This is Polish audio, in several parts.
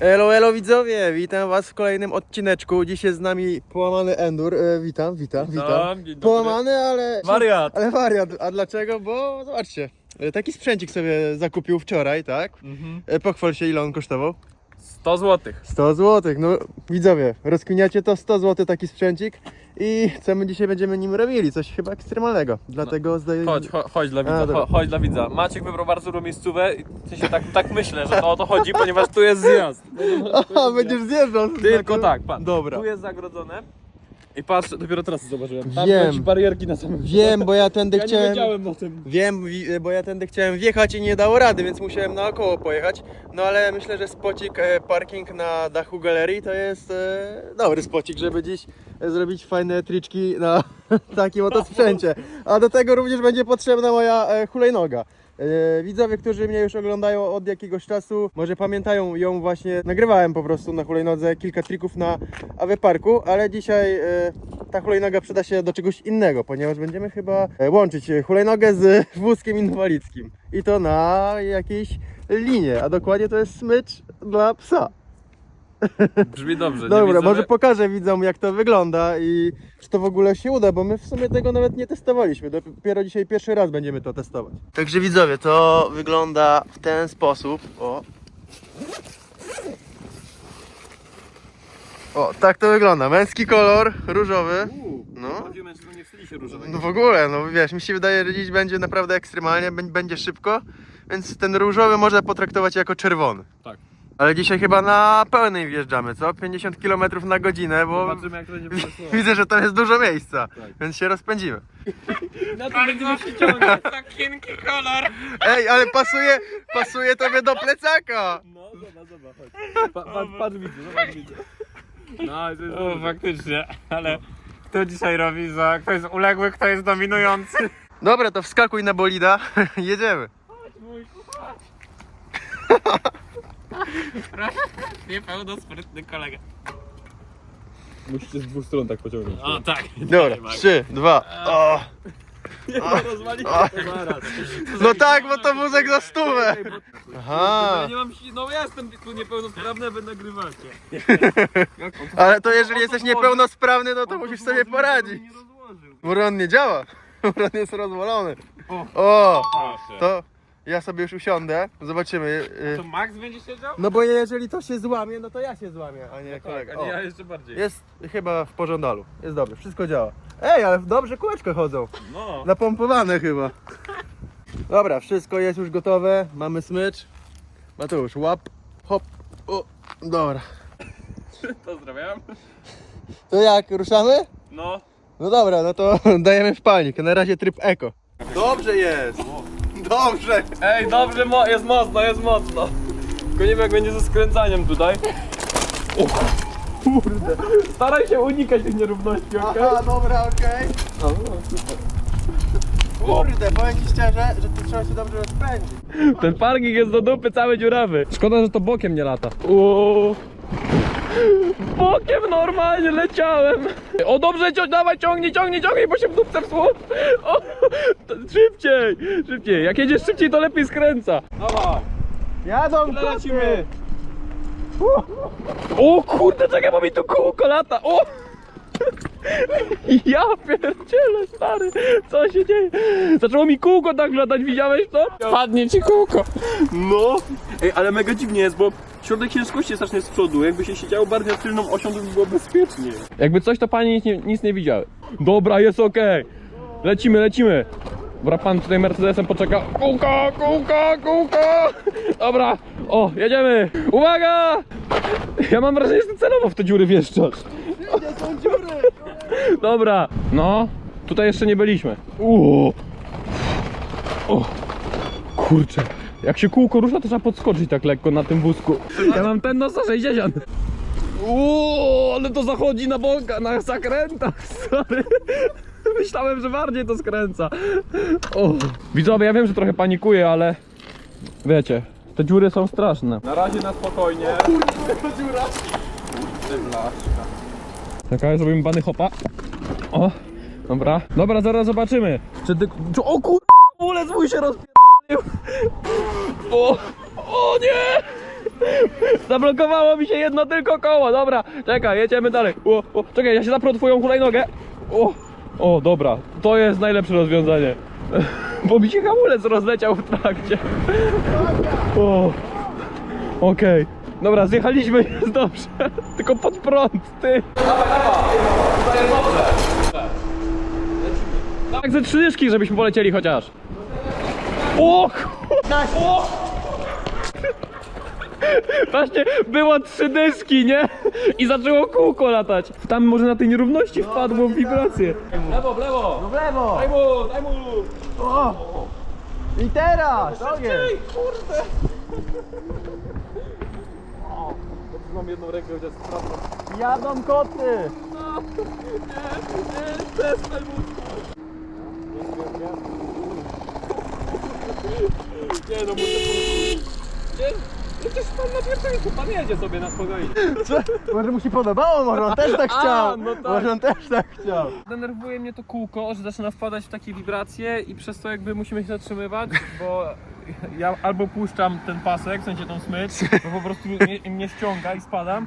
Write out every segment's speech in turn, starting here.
Elo, elo widzowie, witam was w kolejnym odcineczku. Dziś jest z nami połamany Endur. E, witam, witam, witam. dzień dobry. Połamany, ale... Wariat. Ale wariat. A dlaczego? Bo zobaczcie, e, taki sprzęcik sobie zakupił wczoraj, tak? Mhm. E, Pochwal się, ile on kosztował? 100 zł. 100 zł. No widzowie, rozkminiacie to 100 zł taki sprzęcik i co my dzisiaj będziemy nim robili? Coś chyba ekstremalnego. Dlatego zdaję... Chodź, cho, chodź dla A, widza, dobra. cho, chodź dla widza. Maciek wybrał bardzo dobrą miejscówę i sensie tak, tak myślę, że to o to chodzi, ponieważ tu jest zjazd. Aha, będziesz zjeżdżał. Tylko tak, patrz. Dobra. Tu jest zagrodzone. I patrz, dopiero teraz zobaczyłem. Tam Wiem. jakieś barierki na samym Wiem, bo ja tędy Ja nie chciałem... wiedziałem o tym. Wiem, wi- bo ja tędy chciałem wjechać i nie dało rady, więc musiałem naokoło pojechać. No ale myślę, że spocik, e, parking na dachu galerii to jest e, dobry spocik, żeby dziś e, zrobić fajne triczki na takim oto sprzęcie. A do tego również będzie potrzebna moja e, hulajnoga. E, Widzowie, którzy mnie już oglądają od jakiegoś czasu, może pamiętają ją właśnie, nagrywałem po prostu na hulajnodze kilka trików na AW Parku, ale dzisiaj e, ta hulajnoga przyda się do czegoś innego, ponieważ będziemy chyba e, łączyć hulajnogę z wózkiem inwalidzkim. I to na jakiejś linie, a dokładnie to jest smycz dla psa. Brzmi dobrze. nie Dobra, widzę, może że- pokażę widzom jak to wygląda i czy to w ogóle się uda, bo my w sumie tego nawet nie testowaliśmy. Dopiero dzisiaj pierwszy raz będziemy to testować. Także widzowie, to wygląda w ten sposób. O. O, tak to wygląda. Męski kolor, różowy. No. Różowego. No w ogóle, no wiesz, mi się wydaje, że dziś będzie naprawdę ekstremalnie, bę- będzie szybko, więc ten różowy można potraktować jako czerwony. Tak. Ale dzisiaj chyba na pełnej wjeżdżamy, co? 50 km na godzinę, bo Zobaczymy jak to będzie widzę, że tam jest dużo miejsca, Tak. więc się rozpędzimy. Na to będziemy się ciągnąć. Kolor. Ej, ale pasuje, pasuje tobie do plecaka! No, zobacz, zobacz, chodź. Pa, pa, patrz widzę, zobacz widzę. No, to jest O, faktycznie, ale kto dzisiaj robi za... Kto jest uległy, kto jest dominujący? Dobra, to wskakuj na bolida, jedziemy. Niepełnosprytny kolega. Musicie z dwóch stron tak pociągnąć. O tak. Dobra, trzy, dwa, o. A. to zaraz. No tak, bo to wózek za stówę. Ja Aha, nie mam si- no ja jestem tu niepełnosprawny, a wy nagrywacie. Ale to jeżeli jesteś niepełnosprawny, no to musisz sobie poradzić. Nie rozłożył. Muron nie działa. Muron jest rozwalony. O. O, to ja sobie już usiądę. Zobaczymy. To y, Max będzie siedział? No bo jeżeli to się złamie, no to ja się złamię, a nie Tak, kolega. a nie O, ja jeszcze bardziej. Jest chyba w pożądalu. Jest dobrze, wszystko działa. Ej, ale dobrze kółeczko chodzą. No. Napompowane chyba. Dobra, wszystko jest już gotowe. Mamy smycz. Mateusz, łap, hop. O, dobra. Pozdrawiam. To jak, ruszamy? No. No dobra, no to dajemy w palnik. Na razie tryb eko. Dobrze jest. Dobrze. Ej, dobrze, mo- jest mocno, jest mocno. Tylko nie wiem jak będzie ze skręcaniem tutaj. O kurde. Staraj się unikać tych nierówności, okej? Aha, dobra, okej. Kurde, powiem ci szczerze, że tu trzeba się dobrze rozpędzić. Ten parking jest do dupy cały dziurawy. Szkoda, że to bokiem nie lata. Uuu. Bokiem normalnie leciałem. O dobrze, cio- dawaj ciągnij, ciągnij, ciągnij, bo się w dupce wsło. O, szybciej, szybciej. Jak jedziesz szybciej, to lepiej skręca. Dawaj. Jadą, lecimy. O kurde, czekaj, bo mi tu kółko lata. O! Ja pierdzielę, stary, co się dzieje? Zaczęło mi kółko tak latać, widziałeś to? Padnie ci kółko. No! Ej, ale mega dziwnie jest, bo środek ciężkości jest strasznie z przodu. Jakby się siedziało bardziej na tylną osią, to by było bezpiecznie. Jakby coś, to pani nic nie, nic nie widziały. Dobra, jest okej. Lecimy, lecimy. Dobra, pan tutaj Mercedesem poczeka. Kółko, kółko, kółko! Dobra, o, jedziemy! Uwaga! Ja mam wrażenie, że ty celowo w te dziury wjeżdżasz. Nie są dziury. Dobra, no, tutaj jeszcze nie byliśmy. Uuu. O, kurczę. Jak się kółko rusza, to trzeba podskoczyć tak lekko na tym wózku. Ja mam ten nos za 60. Uuu, ale to zachodzi na boka, na zakrętach, sorry. Myślałem, że bardziej to skręca. O. Widzowie, ja wiem, że trochę panikuję, ale wiecie, te dziury są straszne. Na razie na spokojnie. Kurde, dziura. Czekaj, zrobimy bany hopa. O, dobra. Dobra, zaraz zobaczymy. Czy ty... Czy, o kur... Ulec mój się rozpierdolił. O, o nie! Zablokowało mi się jedno tylko koło, dobra. Czekaj, jedziemy dalej. O, o, czekaj, ja się zaprę twoją hulajnogę. O, o, dobra, to jest najlepsze rozwiązanie. Bo mi się hamulec rozleciał w trakcie. O, okej. Dobra, zjechaliśmy, jest dobrze. Tylko pod prąd, ty. Dawaj, dawaj, to jest dobrze. Tak, ze trzy dyszki, żebyśmy polecieli chociaż. O, o! Właśnie było trzy dyski, nie? I zaczęło kółko latać. Tam może na tej nierówności wpadło w wibrację. Lewo, w lewo! No w lewo! Daj mu, daj mu! O! I teraz! Ogień! kurde! Mam jedną rękę chociaż sprawną. Jadą koty! Przestań mu! Nie no, muszę Nie, przecież pan na pierwszym pan jedzie sobie na spokojnie. Co? Może mu się podobało, może on też tak A, chciał! no tak. Może on też tak chciał! Denerwuje mnie to kółko, że zaczyna wpadać w takie wibracje i przez to jakby musimy się zatrzymywać, bo ja albo puszczam ten pasek, w sensie tą smycz, bo po prostu mnie, mnie ściąga i spadam.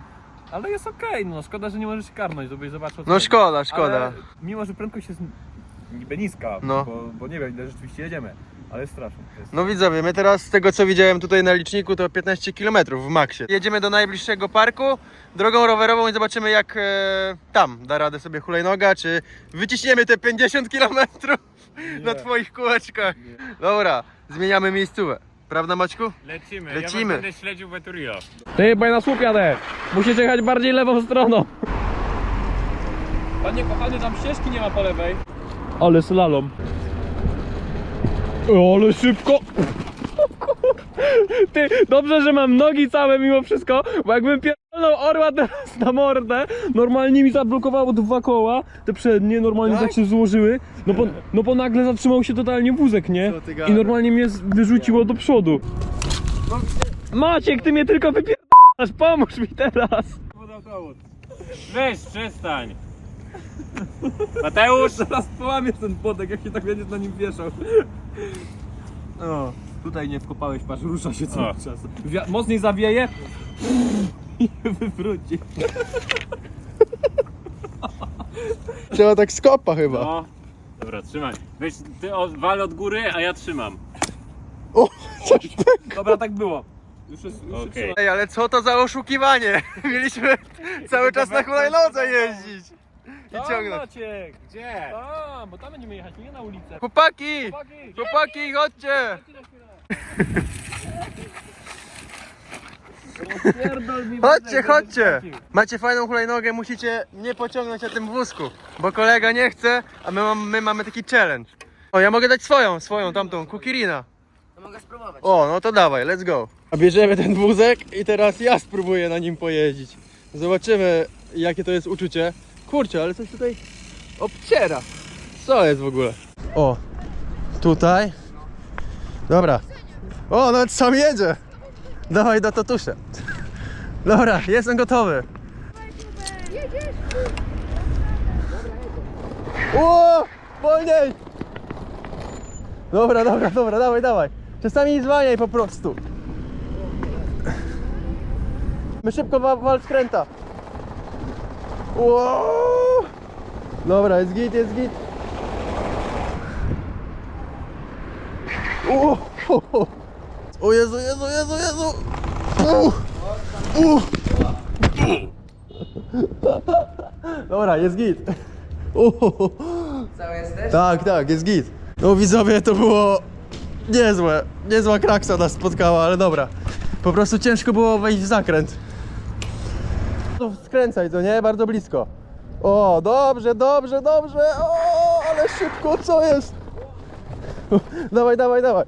Ale jest okej, no szkoda, że nie możesz się karnąć, żebyś zobaczył. co No szkoda, szkoda. Ale mimo, że prędkość jest niby niska, No. bo, bo nie wiem ile rzeczywiście jedziemy, ale jest strasznie. No widzowie, my teraz z tego co widziałem tutaj na liczniku to 15 km w maksie. Jedziemy do najbliższego parku drogą rowerową i zobaczymy jak e, tam da radę sobie hulajnoga, czy wyciśniemy te 50 km na twoich kółeczkach. Dobra, zmieniamy miejscówę. Prawda Maćku? Lecimy. Lecimy. Ja będę śledził w Eturio. Ty, bo ja na słup jadę. Musisz jechać bardziej lewą stroną. Panie kochany, tam ścieżki nie ma po lewej. Ale slalom. Ale szybko. Ty, dobrze, że mam nogi całe mimo wszystko, bo jakbym pierdolnął orła teraz na mordę, normalnie mi zablokowało dwa koła, te przednie normalnie Tak? tak się złożyły, no bo, no bo nagle zatrzymał się totalnie wózek, nie? I normalnie mnie wyrzuciło do przodu. Maciek, ty mnie tylko wypierdalasz, pomóż mi teraz. Weź, przestań. Mateusz! Zaraz połamiesz ten podek, jak się tak będziesz na nim wieszał. O, tutaj nie wkopałeś, patrz, rusza się cały O. czas. Wia- mocniej zawieje i wywróci. Trzeba tak skopa chyba. No. Dobra, trzymaj. Weź, ty od, wal od góry, a ja trzymam. O, coś Dobra, tak było. Już jest, już Okej. Ej, ale co to za oszukiwanie? Mieliśmy cały czas na hulajnodze jeździć i Tam, ciągnąć. Maciek! Gdzie? Tam, bo tam będziemy jechać, nie na ulicę. Chłopaki! Chłopaki, Chłopaki, chodźcie! Pierdol mi Chodźcie, wózek, chodźcie! Macie fajną hulajnogę, musicie mnie pociągnąć na tym wózku, bo kolega nie chce, a my, mam, my mamy taki challenge. O, ja mogę dać swoją, swoją, tamtą, Kukirina. Mogę spróbować. O, no to dawaj, let's go. A bierzemy ten wózek i teraz ja spróbuję na nim pojeździć. Zobaczymy, jakie to jest uczucie. Kurczę, ale coś tutaj obciera. Co jest w ogóle? O, tutaj. Dobra. O, nawet sam jedzie. Dawaj do tatusia. Dobra, jestem gotowy. O, wolniej! Dobra, dobra, dobra, dawaj, dawaj. Czasami zwalniaj po prostu. My szybko wa- wal skręta. Wow. Dobra, jest git, jest git. O, o, o. o Jezu, Jezu, Jezu, Jezu. U, u. Dobra, jest git. O, Cały jesteś? tak, tak, jest git. No widzowie, to było niezłe. Niezła kraksa nas spotkała, ale dobra. Po prostu ciężko było wejść w zakręt. Skręcaj, to nie? Bardzo blisko. O, dobrze, dobrze, dobrze. O, ale szybko, co jest? Dawaj, dawaj, dawaj.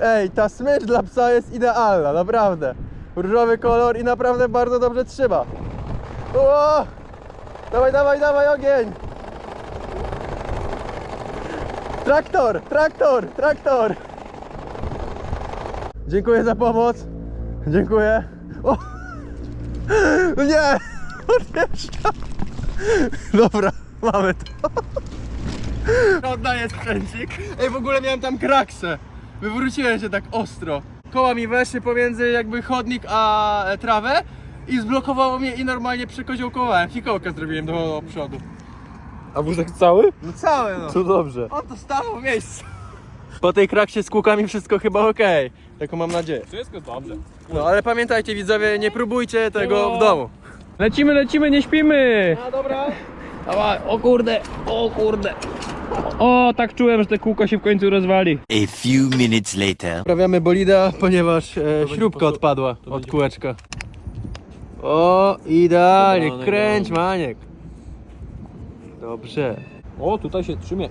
Ej, ta smycz dla psa jest idealna, naprawdę. Różowy kolor i naprawdę bardzo dobrze trzyma. O! Dawaj, dawaj, dawaj, ogień! Traktor, traktor, traktor! Dziękuję za pomoc. Dziękuję. O! No Nie! Odjeżdża! Dobra, mamy to. Oddaję sprzęcik. Ej, w ogóle miałem tam kraksę. Wywróciłem się tak ostro. Koła mi weszły pomiędzy jakby chodnik a e, trawę i zblokowało mnie i normalnie przekoziołkowałem. Fikołkę zrobiłem do przodu. A wózek cały? No całe no. To dobrze. On to stało w miejscu. Po tej kraksie z kółkami wszystko chyba okej. Taką mam nadzieję. Wszystko dobrze. No ale pamiętajcie widzowie, nie próbujcie tego w domu. Lecimy, lecimy, nie śpimy! A dobra. Dawaj, o kurde, o kurde. O, tak czułem, że te kółko się w końcu rozwali. A few minutes later. Naprawiamy bolida, ponieważ e, śrubka odpadła od kółeczka. O, idealnie, kręć maniek. Dobrze. O, tutaj się trzymie.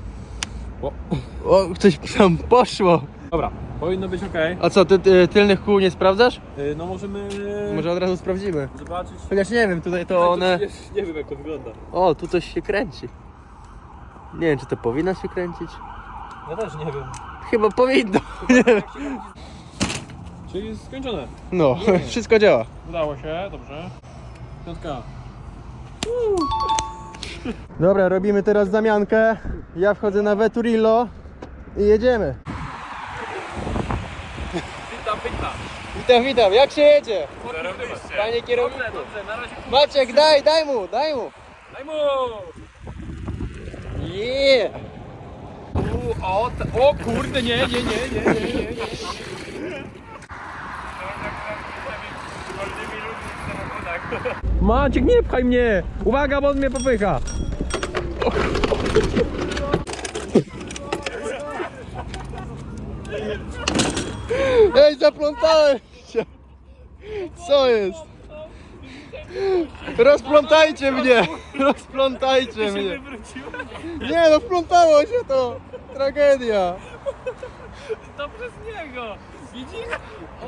O, coś tam poszło. Dobra, powinno być ok. A co, ty, ty tylnych kół nie sprawdzasz? No możemy Może od razu sprawdzimy. zobaczyć. Chociaż nie wiem, tutaj to one... Nie wiem jak to wygląda. O, tu coś się kręci. Nie wiem, czy to powinno się kręcić. Ja też nie wiem. Chyba powinno. Nie wiem. Czyli jest skończone. No, wszystko działa. Udało się, dobrze. Piątka. Dobra, robimy teraz zamiankę. Ja wchodzę na Veturillo i jedziemy. Witam, witam. Witam, witam. Jak się jedzie? Panie kierowniku. Dobrze, dobrze, na razie Maciek, daj, daj mu, daj mu. Daj mu! Yeah. U, o, o kurde, nie, nie, nie, nie, nie, nie, nie. Maciek, nie pchaj mnie! Uwaga, bo on mnie popycha! Ej, zaplątałem się. Co jest? Rozplątajcie mnie! Rozplątajcie mnie! Nie no, wplątało się to! Tragedia! To przez niego! Widzisz?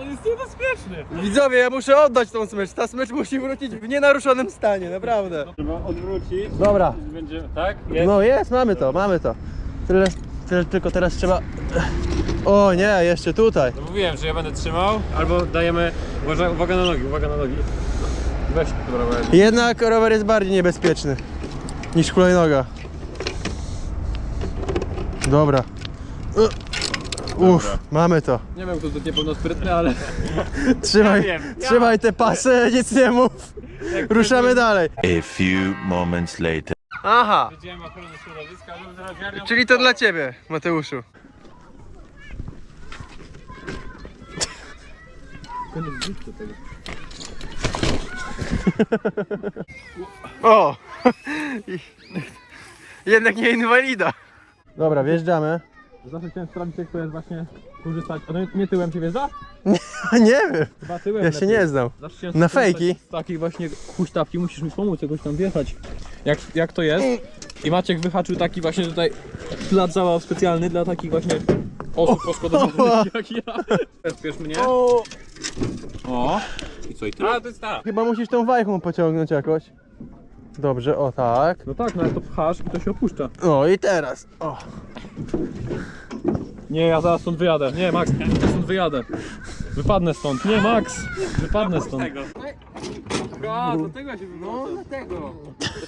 On jest niebezpieczny! Widzowie, ja muszę oddać tą smycz. Ta smycz musi wrócić w nienaruszonym stanie, naprawdę. Trzeba odwrócić. Dobra, Będzie, tak? Jest. no jest, mamy to, mamy to. Tyle, tyle tylko teraz trzeba... O nie, jeszcze tutaj. No mówiłem, że ja będę trzymał, albo dajemy... Uwaga, uwaga na nogi, uwaga na nogi. Weź, bo ja- Jednak rower jest bardziej niebezpieczny niż hulajnoga. Dobra. Uff, mamy to. Nie wiem, kto tu niepełnosprytny, ale... Trzymaj, Ja wiem, ja- trzymaj te pasy, nic nie mów. Ruszamy dalej. A few moments later. Aha, Widziałem ochronę środowiska, żeby zaraz wiarnią... czyli to dla ciebie, Mateuszu. O! Jednak nie inwalida. Dobra, wjeżdżamy. Zawsze chciałem sprawdzić, jak to jest właśnie korzystać. A no nie tyłem się wjeżdża? Nie wiem, Chyba tyłem ja się nie znam. Zawsze chciałem Na skorzystać fejki? Z takiej właśnie huśtawki musisz mi pomóc jakoś tam wjechać. Jak, jak to jest? I Maciek wyhaczył taki właśnie tutaj plac zabaw specjalny dla takich właśnie osób poszkodowanych jak ja. Spiesz mnie. O, O. I co i ty? A, to jest tak. chyba musisz tą wajchą pociągnąć jakoś. Dobrze, o tak. No tak, no ale to pchasz i to się opuszcza. No i teraz. O. Nie, ja zaraz stąd wyjadę. Nie, Max, ja stąd wyjadę. Wypadnę stąd. Nie, Max, wypadnę stąd. A, do tego się No, dlatego.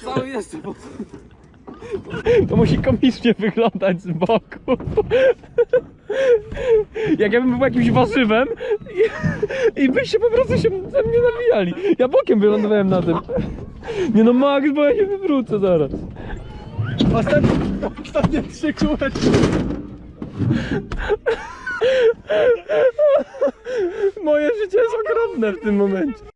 Cały jeszcze To musi komicznie wyglądać z boku. Jak ja bym był jakimś warzywem i, i byście po prostu się ze mnie nabijali. Ja bokiem wylądowałem na tym. Nie no Max, bo ja się wywrócę zaraz. Ostatnie, ostatnie trzy kółeczki. Moje życie jest okropne w tym momencie.